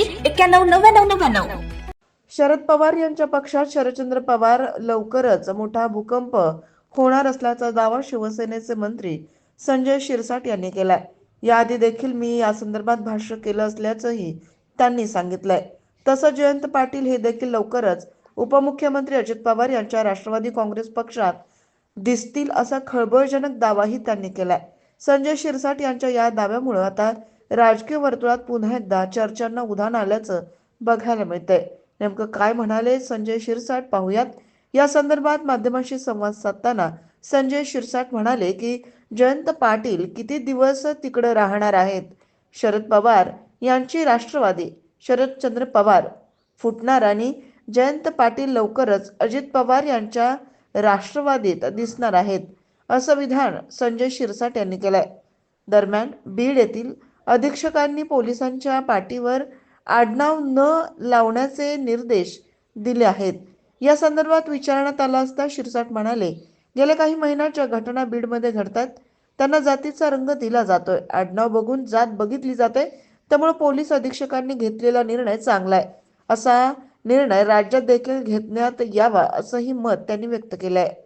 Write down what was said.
एक्क्याण्णव नव्याण्णव नव्याण्णव. शरद पवार यांच्या पक्षात शरदचंद्र पवार लवकरच मोठा भूकंप होणार असल्याचा दावा शिवसेनेचे मंत्री संजय शिरसाट यांनी केलाय. याआधी देखील मी या संदर्भात भाष्य केलं असल्याचंही त्यांनी सांगितलंय. तसं जयंत पाटील हे देखील लवकरच उपमुख्यमंत्री अजित पवार यांच्या राष्ट्रवादी काँग्रेस पक्षात दिसतील असा खळबळजनक दावाही त्यांनी केलाय. संजय शिरसाट यांच्या या दाव्यामुळं आता राजकीय वर्तुळात पुन्हा एकदा चर्चांना उधाण आल्याचं बघायला मिळतंय. नेमकं काय म्हणाले संजय शिरसाट पाहूयात. या संदर्भात माध्यमांशी संवाद साधताना संजय शिरसाट म्हणाले की जयंत पाटील किती दिवस तिकडे राहणार आहेत? शरद पवार यांची राष्ट्रवादी. शरदचंद्र पवार फुटणार आणि जयंत पाटील लवकरच अजित पवार यांच्या राष्ट्रवादीत दिसणार आहेत असं विधान संजय शिरसाट यांनी केलंय. दरम्यान बीड येथील अधीक्षकांनी पोलिसांच्या पाठीवर आडनाव न लावण्याचे निर्देश दिले आहेत. या संदर्भात विचारण्यात आला असता शिरसाट म्हणाले गेल्या काही महिन्यात ज्या घटना बीडमध्ये घडतात. त्यांना जातीचा रंग दिला जातोय. आडनाव बघून जात बघितली जाते त्यामुळे पोलीस अधीक्षकांनी घेतलेला निर्णय चांगला आहे असा निर्णय राज्यात देखील घेण्यात यावा असंही मत त्यांनी व्यक्त केलं आहे